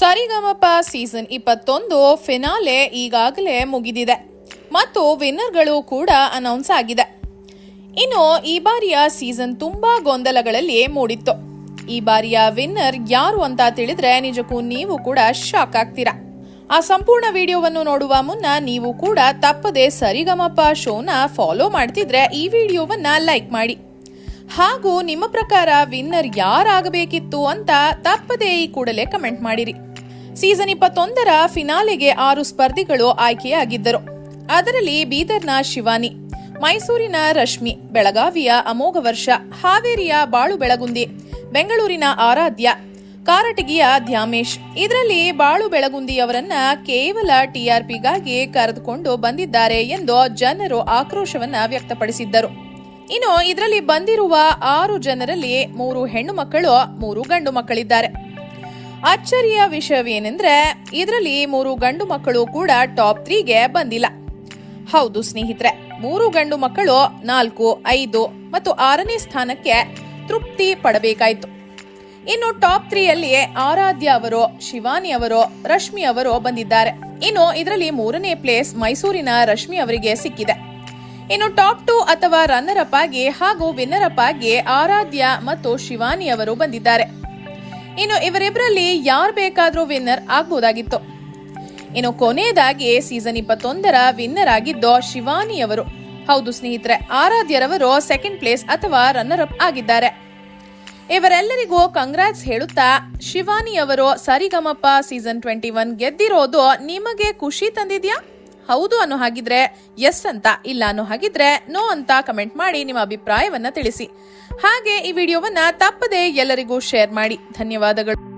ಸರಿಗಮಪ season ಇಪ್ಪತ್ತೊಂದು finale ಈಗಾಗಲೇ ಮುಗಿದಿದೆ. ಮತ್ತು ವಿನ್ನರ್ಗಳು ಕೂಡ ಅನೌನ್ಸ್ ಆಗಿದೆ. ಇನ್ನು ಈ ಬಾರಿಯ ಸೀಸನ್ ತುಂಬಾ ಗೊಂದಲಗಳಲ್ಲಿ ಮೂಡಿತ್ತು. ಈ ಬಾರಿಯ ವಿನ್ನರ್ ಯಾರು ಅಂತ ತಿಳಿದ್ರೆ ನಿಜಕ್ಕೂ ನೀವು ಕೂಡ ಶಾಕ್ ಆಗ್ತೀರಾ. ಆ ಸಂಪೂರ್ಣ ವಿಡಿಯೋವನ್ನು ನೋಡುವ ಮುನ್ನ ನೀವು ಕೂಡ ತಪ್ಪದೆ ಸರಿಗಮಪ ಶೋನ ಫಾಲೋ ಮಾಡ್ತಿದ್ರೆ ಈ ವಿಡಿಯೋವನ್ನ ಲೈಕ್ ಮಾಡಿ. ಹಾಗೂ ನಿಮ್ಮ ಪ್ರಕಾರ ವಿನ್ನರ್ ಯಾರಾಗಬೇಕಿತ್ತು ಅಂತ ತಪ್ಪದೇ ಈ ಕೂಡಲೇ ಕಮೆಂಟ್ ಮಾಡಿರಿ. ಸೀಸನ್ ಇಪ್ಪತ್ತೊಂದರ ಫಿನಾಲೆಗೆ ಆರು ಸ್ಪರ್ಧಿಗಳು ಆಯ್ಕೆಯಾಗಿದ್ದರು. ಅದರಲ್ಲಿ ಬೀದರ್ನ ಶಿವಾನಿ, ಮೈಸೂರಿನ ರಶ್ಮಿ, ಬೆಳಗಾವಿಯ ಅಮೋಘ ವರ್ಷ, ಹಾವೇರಿಯ ಬಾಳು ಬೆಳಗುಂದಿ, ಬೆಂಗಳೂರಿನ ಆರಾಧ್ಯ, ಕಾರಟಗಿಯ ಧ್ಯಾಮೇಶ್ ಇದರಲ್ಲಿ ಬಾಳು ಬೆಳಗುಂದಿಯವರನ್ನ ಕೇವಲ ಟಿಆರ್ಪಿಗಾಗಿ ಕರೆದುಕೊಂಡು ಬಂದಿದ್ದಾರೆ ಎಂದು ಜನರು ಆಕ್ರೋಶವನ್ನ ವ್ಯಕ್ತಪಡಿಸಿದ್ದರು. ಇನ್ನು ಇದರಲ್ಲಿ ಬಂದಿರುವ ಆರು ಜನರಲ್ಲಿ ಮೂರು ಹೆಣ್ಣು ಮಕ್ಕಳು, ಮೂರು ಗಂಡು ಮಕ್ಕಳಿದ್ದಾರೆ. ಅಚ್ಚರಿಯ ವಿಷಯವೇನೆಂದ್ರೆ, ಇದರಲ್ಲಿ ಮೂರು ಗಂಡು ಮಕ್ಕಳು ಕೂಡ ಟಾಪ್ ತ್ರೀಗೆ ಬಂದಿಲ್ಲ. ಹೌದು ಸ್ನೇಹಿತರೆ, ಮೂರು ಗಂಡು ಮಕ್ಕಳು ನಾಲ್ಕು, ಐದು ಮತ್ತು ಆರನೇ ಸ್ಥಾನಕ್ಕೆ ತೃಪ್ತಿ ಪಡಬೇಕಾಯಿತು. ಇನ್ನು ಟಾಪ್ ತ್ರೀಯಲ್ಲಿ ಆರಾಧ್ಯ ಅವರು, ಶಿವಾನಿ ಅವರು, ರಶ್ಮಿ ಅವರು ಬಂದಿದ್ದಾರೆ. ಇನ್ನು ಇದರಲ್ಲಿ ಮೂರನೇ ಪ್ಲೇಸ್ ಮೈಸೂರಿನ ರಶ್ಮಿ ಅವರಿಗೆ ಸಿಕ್ಕಿದೆ. ಇನ್ನು ಟಾಪ್ ಟು ಅಥವಾ ರನ್ನರ್ ಅಪ್ ಆಗಿ ಹಾಗೂ ವಿನ್ನರ್ ಅಪ್ ಆಗಿ ಆರಾಧ್ಯ ಮತ್ತು ಶಿವಾನಿ ಅವರು ಬಂದಿದ್ದಾರೆ. ಇನ್ನು ಇವರಿಬ್ಬರಲ್ಲಿ ಯಾರು ಬೇಕಾದರೂ ವಿನ್ನರ್ ಆಗ್ಬೋದಾಗಿತ್ತು. ಇನ್ನು ಕೊನೆಯದಾಗಿ ಸೀಸನ್ ಇಪ್ಪತ್ತೊಂದರ ವಿನ್ನರ್ ಆಗಿದ್ದು ಶಿವಾನಿ ಅವರು. ಹೌದು ಸ್ನೇಹಿತರೆ, ಆರಾಧ್ಯರವರು ಸೆಕೆಂಡ್ ಪ್ಲೇಸ್ ಅಥವಾ ರನ್ನರ್ ಅಪ್ ಆಗಿದ್ದಾರೆ. ಇವರೆಲ್ಲರಿಗೂ ಕಂಗ್ರಾಟ್ಸ್ ಹೇಳುತ್ತಾ, ಶಿವಾನಿ ಅವರು ಸರಿಗಮಪ್ಪ ಸೀಸನ್ ಟ್ವೆಂಟಿ ಒನ್ ಗೆದ್ದಿರೋದು ನಿಮಗೆ ಖುಷಿ ತಂದಿದ್ಯಾ? ಹೌದು ಅನ್ನೋ ಹಾಗಿದ್ರೆ ಎಸ್ ಅಂತ, ಇಲ್ಲ ಅನ್ನೋ ಹಾಗಿದ್ರೆ ನೋ ಅಂತ ಕಮೆಂಟ್ ಮಾಡಿ ನಿಮ್ಮ ಅಭಿಪ್ರಾಯವನ್ನ ತಿಳಿಸಿ. ಹಾಗೆ ಈ ವಿಡಿಯೋವನ್ನ ತಪ್ಪದೆ ಎಲ್ಲರಿಗೂ ಶೇರ್ ಮಾಡಿ. ಧನ್ಯವಾದಗಳು.